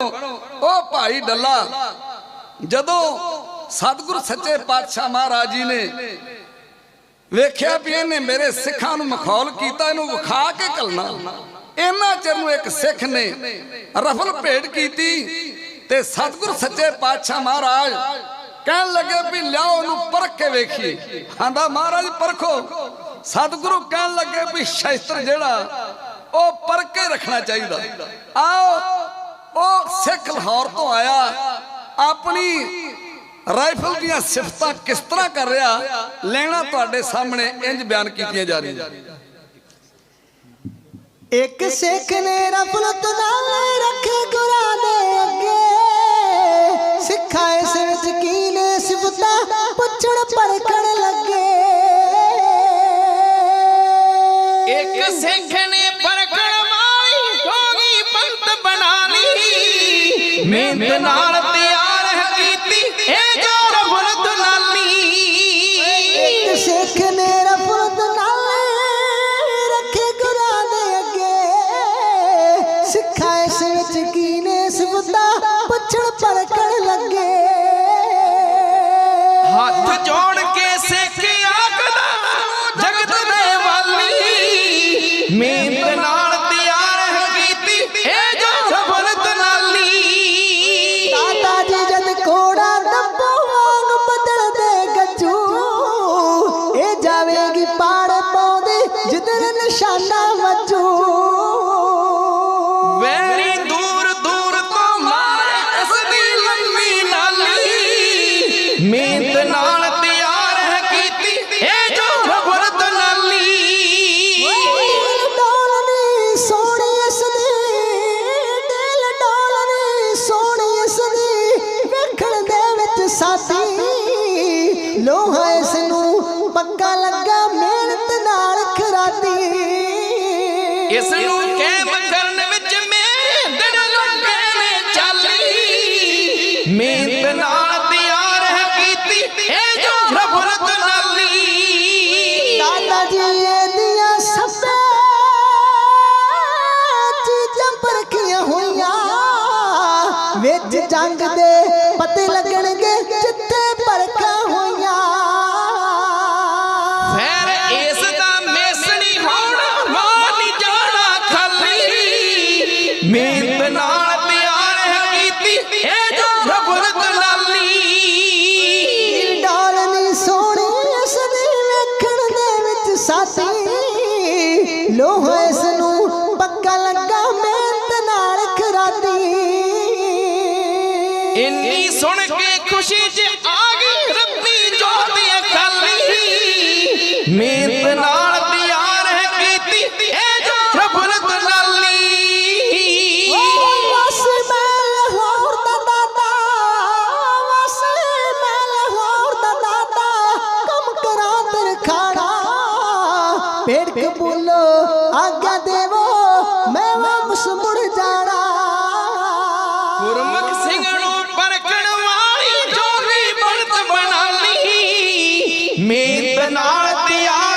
ਉਹ ਭਾਈ ਡੱਲਾ, ਜਦੋਂ ਸਤਿਗੁਰ ਸੱਚੇ ਪਾਤਸ਼ਾਹ ਮਹਾਰਾਜ ਜੀ ਨੇ ਵੇਖਿਆ ਵੀ ਇਹਨੇ ਮੇਰੇ ਸਿੱਖਾਂ ਨੂੰ ਮਖੌਲ ਕੀਤਾ, ਇਹਨੂੰ ਵਿਖਾ ਕੇ ਕਲਣਾ ਇਹਨਾਂ ਚਿਰ ਨੂੰ ਇੱਕ ਸਿੱਖ ਨੇ ਰਫਲ ਭੇਟ ਕੀਤੀ ਤੇ ਸਤਿਗੁਰ ਸੱਚੇ ਪਾਤਸ਼ਾਹ ਮਹਾਰਾਜ ਕਹਿਣ ਲੱਗੇ ਵੀ ਲਿਆਓ ਉਹਨੂੰ ਪਰਖ ਕੇ ਵੇਖੀਏ। ਆਂਦਾ, ਮਹਾਰਾਜ, ਪਰਖੋ। ਸਤਿਗੁਰੂ ਕਹਿਣ ਲੱਗੇ ਵੀ ਸ਼ਸਤਰ ਜਿਹੜਾ, ਉਹ ਪਰਖ ਕੇ ਰੱਖਣਾ ਚਾਹੀਦਾ। ਆਓ ਉਹ ਸਿੱਖ ਲਾਹੌਰ ਤੋਂ ਆਇਆ। ਆਪਣੀ ਰਾਈਫਲ ਦੀਆਂ ਸਿਫਤਾਂ ਕਿਸ ਤਰ੍ਹਾਂ ਕਰ ਰਿਹਾ ਲੈਣਾ ਤੁਹਾਡੇ ਸਾਹਮਣੇ ਇੰਜ ਬਿਆਨ ਕੀਤੀਆਂ ਜਾ ਰਹੀਆਂ। ਇੱਕ ਸਿੱਖ ਨੇ ਰਫਲਤ ਨਾਲ ਰੱਖੇ ਗੁਰਾਂ ਦੇ ਅੱਗੇ। ਸਿੱਖਾ ਇਸ ਵਿੱਚ ਕੀ ਨੇ ਸਿਫਤਾਂ? ਪੁੱਛਣ ਪਰਖਣ ਲੱਗੇ। ਇੱਕ ਸਿੱਖ ਮਿਹਨਤ ਨਾਲ ਤਿਆਰ ਹੈ ਕੀਤੀ ਇਹ ਜੋ ਰਫਲ ਦੁਨਾਲੀ ਇੱਕ ਸਿੱਖ ਨੇ ਰਫਲਤ ਨਾਲ ਰੱਖੇ ਗੁਰਾਂ ਦੇ ਅੱਗੇ। ਸਿੱਖਾ ਇਸ ਵਿੱਚ ਕੀ ਨੇ ਸਿਫਤਾਂ? ਪੁੱਛਣ ਪਰਖਣ ਲੱਗੇ। ਹੱਥ ਜੋੜ ਮਿਹਨਤ ਨਾਲ ਤਿਆਰ ਹੈ ਕੀਤੀ ਇਹ ਜੋ ਖਬਰਤ ਨਾਲੀ ਡੋਲਨੀ ਸੋਹਣੀ ਇਸ ਦੀ ਦਿਲ ਡੋਲਨੀ ਸੋਹਣੀ ਇਸ ਦੀ ਵੇਖਣ ਦੇ ਵਿੱਚ ਸਾਥੀ। ਲੋਹਾ ਇਸ ਨੂੰ ਪੱਕਾ ਲੱਗਾ ਮਿਹਨਤ ਨਾਲ ਖਰਾਦੀ ਇਸ ਨੂੰ ਕੈਮ ਕਰਨ ਵਿੱਚ ਮਿਹਨਤ ਲੱਗੇ ਨੇ ਚਾਲੀ। ਮਿਹਨਤ ਨਾਲ ਕੀਤੀ ਇਹ ਜੋ ਖਬਰਤ ਨਾਲੀ। ਦਾਦਾ ਜੀ ਇਹਦੀਆਂ ਸਭੇ ਚੀਜ਼ਾਂ ਪਰਖੀਆਂ ਹੋਈਆਂ। ਵਿੱਚ ਜੰਗ ਦੇ ਪਤੇ ਲੱਗਣਗੇ, ਜਿੱਥੇ ਪਰਖਾਂ ਸਾਥੀ, ਲੋਹ ਇਸ ਨੂੰ ਪੱਕਾ ਲੱਗਾ ਮਿਹਨਤ ਨਾਲ ਖਰਾਦੀ ਇੰਨੀ ਸੁਣ ਕੇ ਖੁਸ਼ੀ 'ਚ ਆ ਗਈ ਰੱਬੀ ਜੋਤ ਅਕਾਲੀ। ਮਿਹਨਤ ਨਾਲ पेड़ कबूलो आज्ञा देवो मैं वापस मुड़ जाना गुरमुख सिंह नु परखण वाली जोगी बनत बना ली मेरे ਨਾਲ ਤਿਆਰ